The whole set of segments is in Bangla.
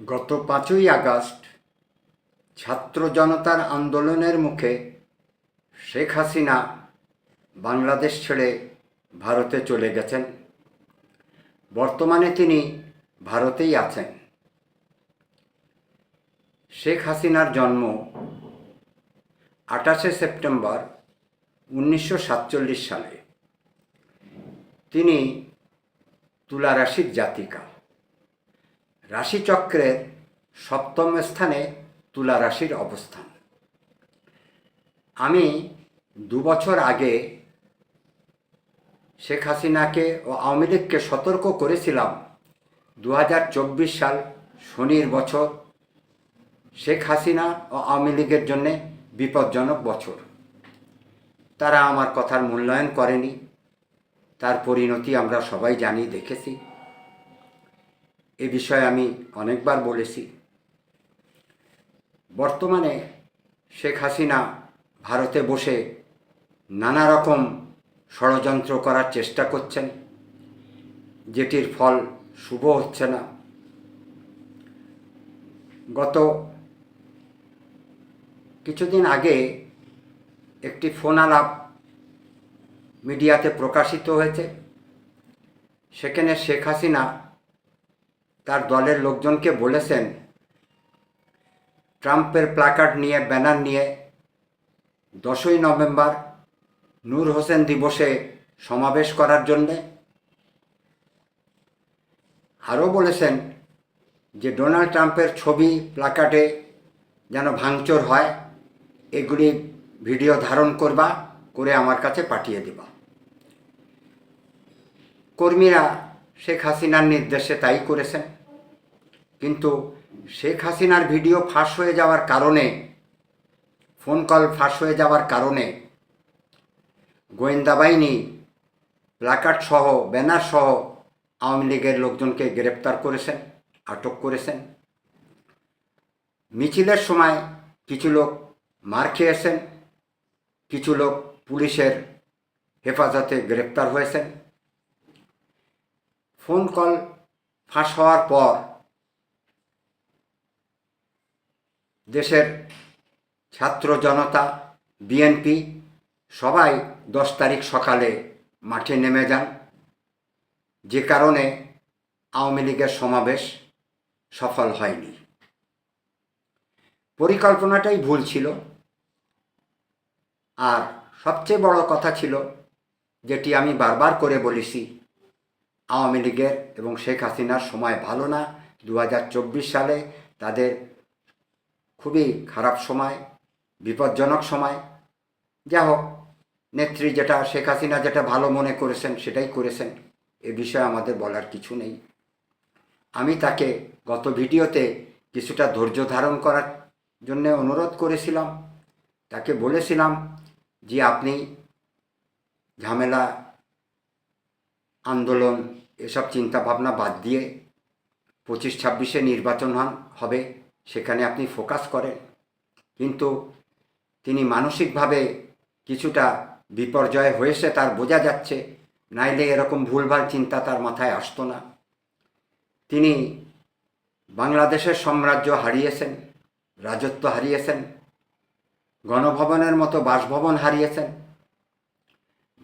গত পাঁচই আগস্ট ছাত্র জনতার আন্দোলনের মুখে শেখ হাসিনা বাংলাদেশ ছেড়ে ভারতে চলে গেছেন। বর্তমানে তিনি ভারতেই আছেন। শেখ হাসিনার জন্ম আঠাশে সেপ্টেম্বর উনিশশো সাতচল্লিশ সালে। তিনি তুলা রাশির জাতিকা। রাশিচক্রের সপ্তম স্থানে তুলা রাশির অবস্থান। আমি দু বছর আগে শেখ হাসিনাকে ও আওয়ামী লীগকে সতর্ক করেছিলাম। দু হাজার চব্বিশ সাল শনির বছর শেখ হাসিনা ও আওয়ামী লীগের জন্যে বিপজ্জনক বছর। তারা আমার কথার মূল্যায়ন করেনি। তার পরিণতি আমরা সবাই জানি, দেখেছি। এ বিষয়ে আমি অনেকবার বলেছি। বর্তমানে শেখ হাসিনা ভারতে বসে নানা রকম ষড়যন্ত্র করার চেষ্টা করছেন। যেটির ফল শুভ হচ্ছে না। গত কিছুদিন আগে একটি ফোন আলাপ মিডিয়াতে প্রকাশিত হয়েছে। সেখানে শেখ হাসিনা তার দলের লোকজনকে বলেছেন, ট্রাম্পের প্ল্যাকার্ড নিয়ে, ব্যানার নিয়ে দশই নভেম্বর নূর হোসেন দিবসে সমাবেশ করার জন্যে আরও বলেছেন যে ডোনাল্ড ট্রাম্পের ছবি প্ল্যাকার্ডে যেন ভাঙচুর হয়, এগুলি ভিডিও ধারণ করবা, করে আমার কাছে পাঠিয়ে দেবা। কর্মীরা শেখ হাসিনার নির্দেশে তাই করেছেন। কিন্তু শেখ হাসিনার ভিডিও ফাঁস হয়ে যাওয়ার কারণে, ফোন কল ফাঁস হয়ে যাওয়ার কারণে গোয়েন্দা বাহিনী, প্লাকার্ড সহ, ব্যানার সহ আওয়ামী লীগের লোকজনকে গ্রেপ্তার করেছেন, আটক করেছেন। মিছিলের সময় কিছু লোক মার খেয়েছেন, কিছু লোক পুলিশের হেফাজতে গ্রেপ্তার হয়েছেন। ফোন কল ফাঁস হওয়ার পর দেশের ছাত্র জনতা, বিএনপি, সবাই দশ তারিখ সকালে মাঠে নেমে যান। যে কারণে আওয়ামী লীগের সমাবেশ সফল হয়নি। পরিকল্পনাটাই ভুল ছিল। আর সবচেয়ে বড় কথা ছিল, যেটি আমি বারবার করে বলেছি, আওয়ামী লীগের এবং শেখ হাসিনার সময় ভালো না। দু হাজার চব্বিশ সালে তাদের খুবই খারাপ সময়, বিপজ্জনক সময়। যা হোক, নেত্রী যেটা, শেখ হাসিনা যেটা ভালো মনে করেছেন, সেটাই করেছেন। এ বিষয়ে আমাদের বলার কিছু নেই। আমি তাকে গত ভিডিওতে কিছুটা ধৈর্য ধারণ করার জন্য অনুরোধ করেছিলাম। তাকে বলেছিলাম যে, আপনি ঝামেলা, আন্দোলন, এসব চিন্তাভাবনা বাদ দিয়ে পঁচিশ ছাব্বিশে নির্বাচন হন, হবে। সেখানে আপনি ফোকাস করেন। কিন্তু তিনি মানসিকভাবে কিছুটা বিপর্যয় হয়েছে তার বোঝা যাচ্ছে, নাইলে এরকম ভুলভাল চিন্তা তার মাথায় আসতো না। তিনি বাংলাদেশের সাম্রাজ্য হারিয়েছেন, রাজত্ব হারিয়েছেন, গণভবনের মতো বাসভবন হারিয়েছেন।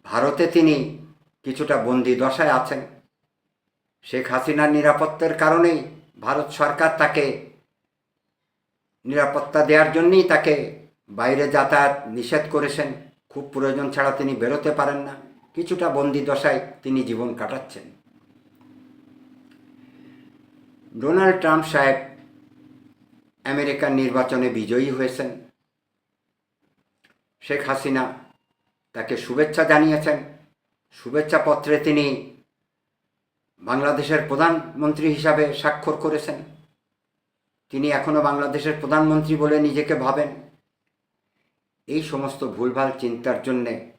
ভারতে তিনি কিছুটা বন্দি দশায় আছেন। শেখ হাসিনার নিরাপত্তার কারণেই ভারত সরকার তাকে নিরাপত্তা দেওয়ার জন্যই তাকে বাইরে যাতায়াত নিষেধ করেছেন। খুব প্রয়োজন ছাড়া তিনি বেরোতে পারেন না। কিছুটা বন্দি দশায় তিনি জীবন কাটাচ্ছেন। ডোনাল্ড ট্রাম্প সাহেব আমেরিকার নির্বাচনে বিজয়ী হয়েছেন। শেখ হাসিনা তাকে শুভেচ্ছা জানিয়েছেন। শুভেচ্ছা পত্রে তিনি বাংলাদেশের প্রধানমন্ত্রী হিসাবে স্বাক্ষর করেছেন। তিনি এখনও বাংলাদেশের প্রধানমন্ত্রী বলে নিজেকে ভাবেন। এই সমস্ত ভুলভাল চিন্তার জন্যে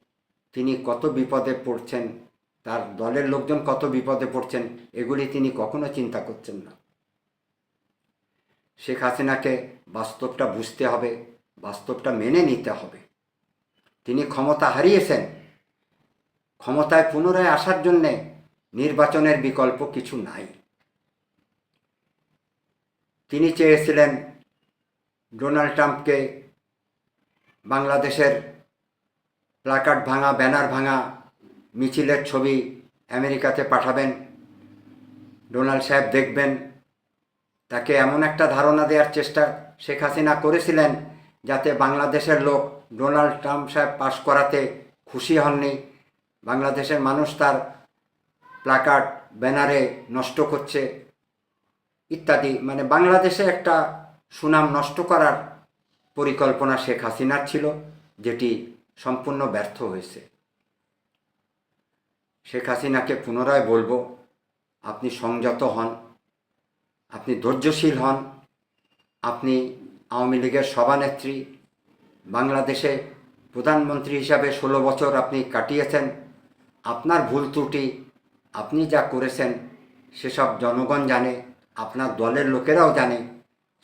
তিনি কত বিপদে পড়ছেন, তার দলের লোকজন কত বিপদে পড়ছেন, এগুলি তিনি কখনো চিন্তা করছেন না। শেখ হাসিনাকে বাস্তবটা বুঝতে হবে, বাস্তবটা মেনে নিতে হবে। তিনি ক্ষমতা হারিয়েছেন। ক্ষমতায় পুনরায় আসার জন্যে নির্বাচনের বিকল্প কিছু নাই। তিনি চেয়েছিলেন ডোনাল্ড ট্রাম্পকে বাংলাদেশের প্লাকার্ড ভাঙা, ব্যানার ভাঙা, মিছিলের ছবি আমেরিকাতে পাঠাবেন। ডোনাল্ড সাহেব দেখবেন, তাকে এমন একটা ধারণা দেওয়ার চেষ্টা শেখ হাসিনা করেছিলেন যাতে বাংলাদেশের লোক ডোনাল্ড ট্রাম্প সাহেব পাশ করাতে খুশি হননি। বাংলাদেশের মানুষ তার প্লাকার্ড, ব্যানারে নষ্ট করছে। ইত্যাদি। মানে বাংলাদেশে একটা সুনাম নষ্ট করার পরিকল্পনা শেখ হাসিনার ছিল, যেটি সম্পূর্ণ ব্যর্থ হয়েছে। শেখ হাসিনাকে পুনরায় বলব, আপনি সংযত হন, আপনি ধৈর্যশীল হন, আপনি আওয়ামী লীগের সভানেত্রী, বাংলাদেশে প্রধানমন্ত্রী হিসাবে ষোলো বছর আপনি কাটিয়েছেন, আপনার ভুল ত্রুটি, আপনি যা করেছেন, সেসব জনগণ জানে আপনার দলের লোকেরাও জানে,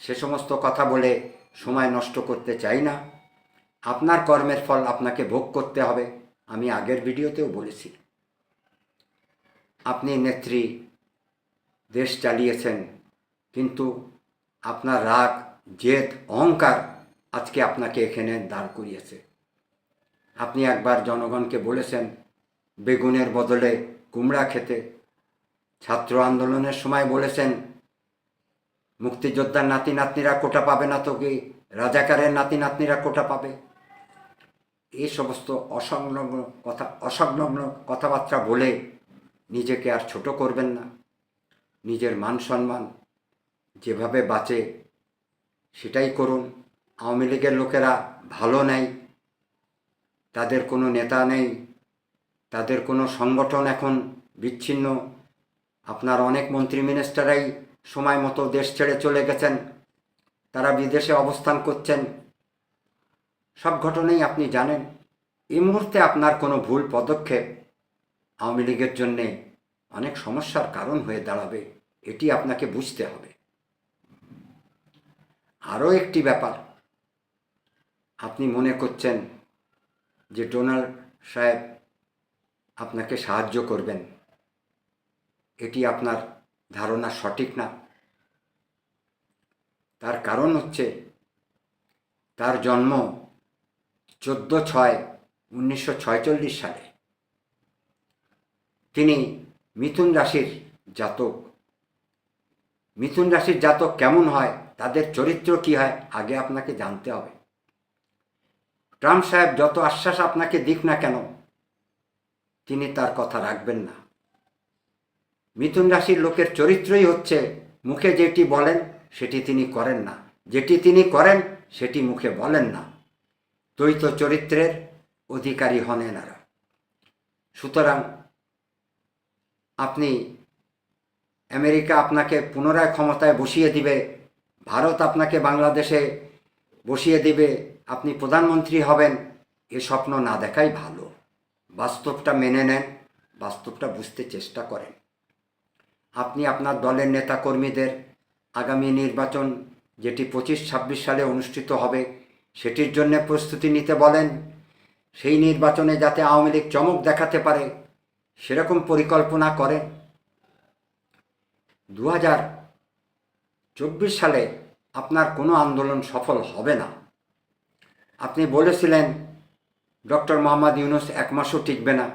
সে সমস্ত কথা বলে সময় নষ্ট করতে চাই না। আপনার কর্মের ফল আপনাকে ভোগ করতে হবে, আমি আগের ভিডিওতেও বলেছি। আপনি নেত্রী, দেশ চালিয়েছেন, কিন্তু আপনার রাগ, জেদ, অহংকার আজকে আপনাকে এখানে দাঁড় করিয়েছে। আপনি একবার জনগণকে বলেছেন, বেগুনের বদলে কুমড়া খেতে। ছাত্র আন্দোলনের সময় বলেছেন মুক্তিযোদ্ধার নাতি নাতনিরা কোটা পাবে না তো কি রাজাকারের নাতি নাতনিরা কোটা পাবে। এই সমস্ত অসংলগ্ন কথা, অসংলগ্ন কথাবার্তা বলে নিজেকে আর ছোট করবেন না। নিজের মান সম্মান যেভাবে বাঁচে, সেটাই করুন। আওয়ামী লীগের লোকেরা ভালো নেই। তাদের কোনো নেতা নেই। তাদের কোনো সংগঠন এখন বিচ্ছিন্ন। আপনার অনেক মন্ত্রী মিনিস্টারাই সময় মতো দেশ ছেড়ে চলে গেছেন, তারা বিদেশে অবস্থান করছেন। সব ঘটনাই আপনি জানেন। এই মুহূর্তে আপনার কোনো ভুল পদক্ষেপ আওয়ামী লীগের জন্যে অনেক সমস্যার কারণ হয়ে দাঁড়াবে, এটি আপনাকে বুঝতে হবে। আরও একটি ব্যাপার, আপনি মনে করছেন যে ডোনাল্ড সাহেব আপনাকে সাহায্য করবেন, এটি আপনার ধারণা সঠিক না। তার কারণ হচ্ছে, তার জন্ম চোদ্দ ছয় উনিশশো ছয়চল্লিশ সালে। তিনি মিথুন রাশির জাতক। মিথুন রাশির জাতক কেমন হয়, তাদের চরিত্র কি হয়, আগে আপনাকে জানতে হবে। ট্রাম্প সাহেব যত আশ্বাস আপনাকে দিক না কেন, তিনি তার কথা রাখবেন না। মিথুন রাশির লোকের চরিত্রই হচ্ছে মুখে যেটি বলেন, সেটি তিনি করেন না। যেটি তিনি করেন, সেটি মুখে বলেন না। দ্বৈত চরিত্রের অধিকারী হন এনারা। সুতরাং আপনি আমেরিকা আপনাকে পুনরায় ক্ষমতায় বসিয়ে দিবে, ভারত আপনাকে বাংলাদেশে বসিয়ে দিবে, আপনি প্রধানমন্ত্রী হবেন, এ স্বপ্ন না দেখাই ভালো। বাস্তবটা মেনে নেন, বাস্তবটা বুঝতে চেষ্টা করেন। আপনি আপনার দলের নেতাকর্মীদের আগামী নির্বাচন যেটি পঁচিশ ছাব্বিশ সালে অনুষ্ঠিত হবে, সেটির জন্য প্রস্তুতি নিতে বলেন। সেই নির্বাচনে যাতে আওয়ামী লীগ চমক দেখাতে পারে, সেরকম পরিকল্পনা করে দু হাজার চব্বিশ সালে আপনার কোনো আন্দোলন সফল হবে না। আপনি বলেছিলেন, ডক্টর মোহাম্মদ ইউনুস এক মাসও টিকবে না।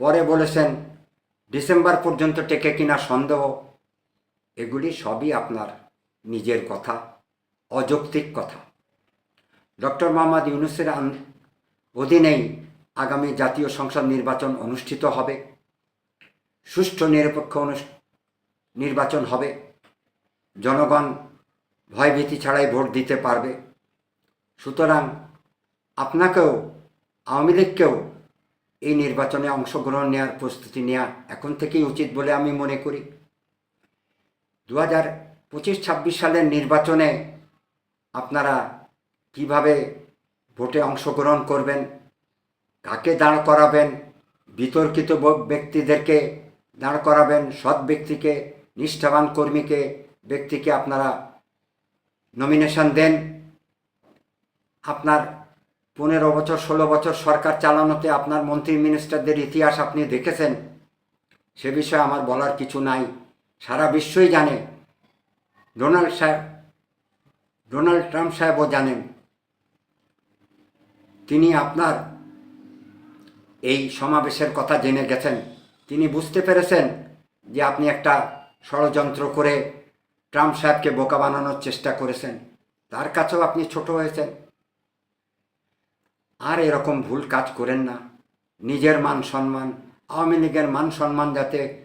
পরে বলেছেন ডিসেম্বর পর্যন্ত টেকে কিনা সন্দেহ, এগুলি সবই আপনার নিজের কথা, অযৌক্তিক কথা। ডক্টর মোহাম্মদ ইউনুসের অধীনেই আগামী জাতীয় সংসদ নির্বাচন অনুষ্ঠিত হবে। সুষ্ঠু, নিরপেক্ষ নির্বাচন হবে। জনগণ ভয়ভীতি ছাড়াই ভোট দিতে পারবে। সুতরাং আপনাকেও, আওয়ামী লীগকেও এই নির্বাচনে অংশগ্রহণ নেওয়ার প্রস্তুতি নেওয়া এখন থেকেই উচিত বলে আমি মনে করি। দু হাজার পঁচিশ ছাব্বিশ সালের নির্বাচনে আপনারা কীভাবে ভোটে অংশগ্রহণ করবেন, কাকে দাঁড় করাবেন, বিতর্কিত ব্যক্তিদেরকে দাঁড় করাবেন, সৎ ব্যক্তিকে, নিষ্ঠাবান কর্মীকে, ব্যক্তিকে আপনারা নমিনেশন দেন, আপনার পনেরো বছর, ষোলো বছর সরকার চালানোতে আপনার মন্ত্রী মিনিস্টারদের ইতিহাস আপনি দেখেছেন? সে বিষয়ে আমার বলার কিছু নাই। সারা বিশ্বই জানে। ডোনাল্ড সাহেব, ডোনাল্ড ট্রাম্প সাহেবও জানেন। তিনি আপনার এই সমাবেশের কথা জেনে গেছেন। তিনি বুঝতে পেরেছেন যে আপনি একটা ষড়যন্ত্র করে ট্রাম্প সাহেবকে বোকা বানানোর চেষ্টা করেছেন। তার কাছেও আপনি ছোট হয়েছেন। আর এরকম ভুল কাজ করেন না। নিজের মান সম্মান, আওয়ামী লীগের মান সম্মান যাতে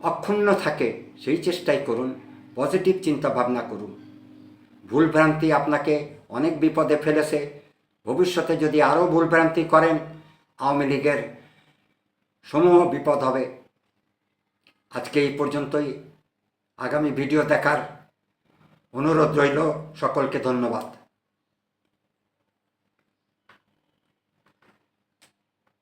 অক্ষুণ্ণ থাকে, সেই চেষ্টাই করুন, পজিটিভ চিন্তা ভাবনা করুন। ভুলভ্রান্তি আপনাকে অনেক বিপদে ফেলেছে। ভবিষ্যতে যদি আরও ভুলভ্রান্তি করেন, আওয়ামী লীগের সমূহ বিপদ হবে। আজকে এই পর্যন্তই। আগামী ভিডিও দেখার অনুরোধ রইল সকলকে ধন্যবাদ।